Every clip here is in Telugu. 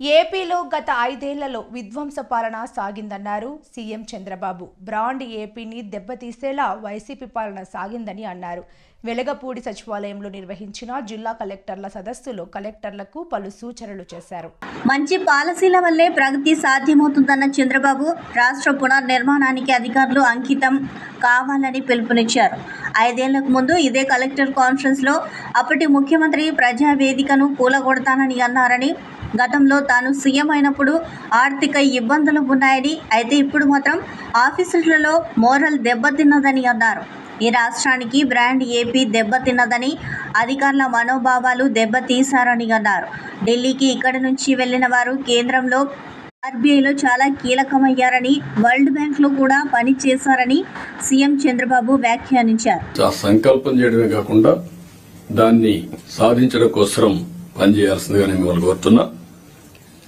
ఏపీలో గత ఐదేళ్ళలో విధ్వంస పాలన సాగిందన్నారు సీఎం చంద్రబాబు. బ్రాండ్ ఏపీని దెబ్బతీసేలా వైసీపీ పాలన సాగిందని అన్నారు. వెలగపూడి సచివాలయంలో నిర్వహించిన జిల్లా కలెక్టర్ల సదస్సులో కలెక్టర్లకు పలు సూచనలు చేశారు. మంచి పాలసీల వల్లే ప్రగతి సాధ్యమవుతుందన్న చంద్రబాబు రాష్ట్ర పునర్నిర్మాణానికి అధికారులు అంకితం కావాలని పిలుపునిచ్చారు. ఐదేళ్ళకు ముందు ఇదే కలెక్టర్ కాన్ఫరెన్స్లో అప్పటి ముఖ్యమంత్రి ప్రజావేదికను కూలగొడతానని అన్నారని గతంలో తాను సీఎం అయినప్పుడు ఆర్థిక ఇబ్బందులు ఉన్నాయని అయితే ఇప్పుడు మాత్రం ఆఫీసులలో మోరల్ దెబ్బతిన్నదని అన్నారు. ఈ రాష్ట్రానికి బ్రాండ్ ఏపీ దెబ్బతిన్నదని అధికారుల మనోభావాలు దెబ్బతీశారని అన్నారు. ఢిల్లీకి ఇక్కడి నుంచి వెళ్ళిన వారు కేంద్రంలో ఆర్బీఐలో చాలా కీలకమయ్యారని వరల్డ్ బ్యాంక్లో కూడా పని చేశారని సీఎం చంద్రబాబు వ్యాఖ్యానించారు. సంకల్పం చేయడమే కాకుండా దాన్ని సాధించడం కోసం పనిచేయాల్సిందిగా నేను మిమ్మల్ని కోరుతున్నా.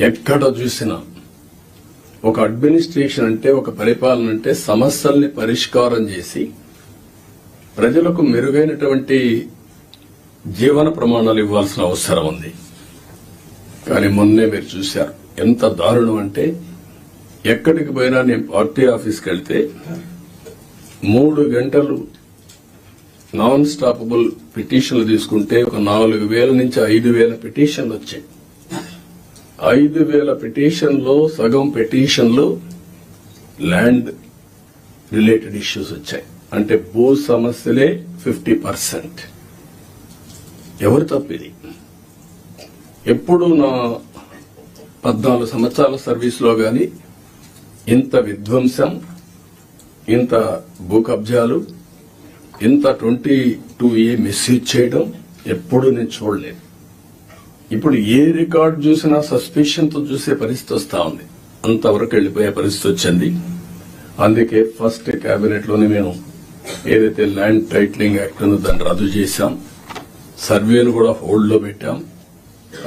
ఎక్కడ చూసినా ఒక అడ్మినిస్ట్రేషన్ అంటే ఒక పరిపాలన అంటే సమస్యల్ని పరిష్కారం చేసి ప్రజలకు మెరుగైనటువంటి జీవన ప్రమాణాలు ఇవ్వాల్సిన అవసరం ఉంది. కానీ మొన్నే మీరు చూశారు ఎంత దారుణం అంటే ఎక్కడికి పోయినా నేను పార్టీ ఆఫీస్కి వెళ్తే మూడు గంటలు నాన్ స్టాపబుల్ పిటిషన్లు తీసుకుంటే ఒక నాలుగు వేల నుంచి ఐదు వేల పిటిషన్లు వచ్చాయి. ఐదు వేల పిటిషన్లో సగం పిటిషన్లు ల్యాండ్ రిలేటెడ్ ఇష్యూస్ వచ్చాయి. అంటే భూ సమస్యలే ఫిఫ్టీ పర్సెంట్. ఎవరు తప్పిది ఎప్పుడు నా పద్నాలుగు సంవత్సరాల సర్వీస్లో గాని ఇంత విధ్వంసం ఇంత భూ కబ్జాలు ఇంత ట్వంటీ టూ ఏ మిస్యూజ్ చేయడం ఎప్పుడు నేను చూడలేదు. ఇప్పుడు ఏ రికార్డు చూసినా సస్పెషన్తో చూసే పరిస్థితి వస్తా ఉంది. అంతవరకు వెళ్ళిపోయే పరిస్థితి వచ్చింది. అందుకే ఫస్ట్ కేబినెట్లోనే మేము ఏదైతే ల్యాండ్ టైటిలింగ్ యాక్ట్ ఉందో దాన్ని రద్దు చేశాం. సర్వేను కూడా హోల్డ్లో పెట్టాం.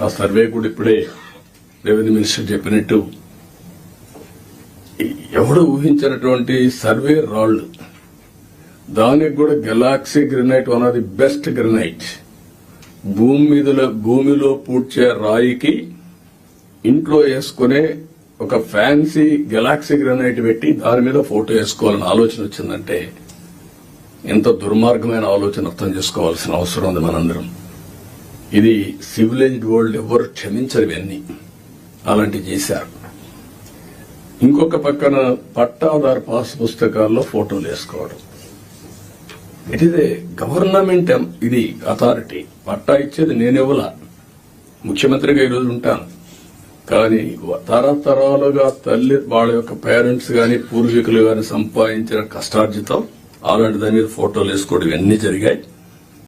ఆ సర్వే కూడా ఇప్పుడే రెవెన్యూ మినిస్టర్ చెప్పినట్టు ఎవడు ఊహించినటువంటి సర్వే రాళ్ళు దానికి కూడా Galaxy granite one of the best granite. భూమి మీద భూమిలో పూడ్చే రాయికి ఇంట్లో వేసుకునే ఒక ఫ్యాన్సీ గెలాక్సీ గ్రనైట్ పెట్టి దాని మీద ఫోటో వేసుకోవాలని ఆలోచన వచ్చిందంటే ఎంత దుర్మార్గమైన ఆలోచన అర్థం చేసుకోవాల్సిన అవసరం ఉంది మనందరం. ఇది సివిలైజ్డ్ వరల్డ్ ఎవరు క్షమించరు ఇవన్నీ. అలాంటివి చేశారు. ఇంకొక పక్కన పట్టాదారు పాస్ పుస్తకాల్లో ఫోటోలు వేసుకోవడం. ఇట్ ఈస్ ఏ గవర్నమెంట్ ఇది అథారిటీ పట్టా ఇచ్చేది నేనెవలా ముఖ్యమంత్రిగా ఈరోజు ఉంటాను. కానీ తరతరాలుగా తల్లి వాళ్ళ యొక్క పేరెంట్స్ కానీ పూర్వీకులు కానీ సంపాదించిన కష్టార్జితం అలాంటి దాని మీద ఫోటోలు వేసుకోవడం ఇవన్నీ జరిగాయి.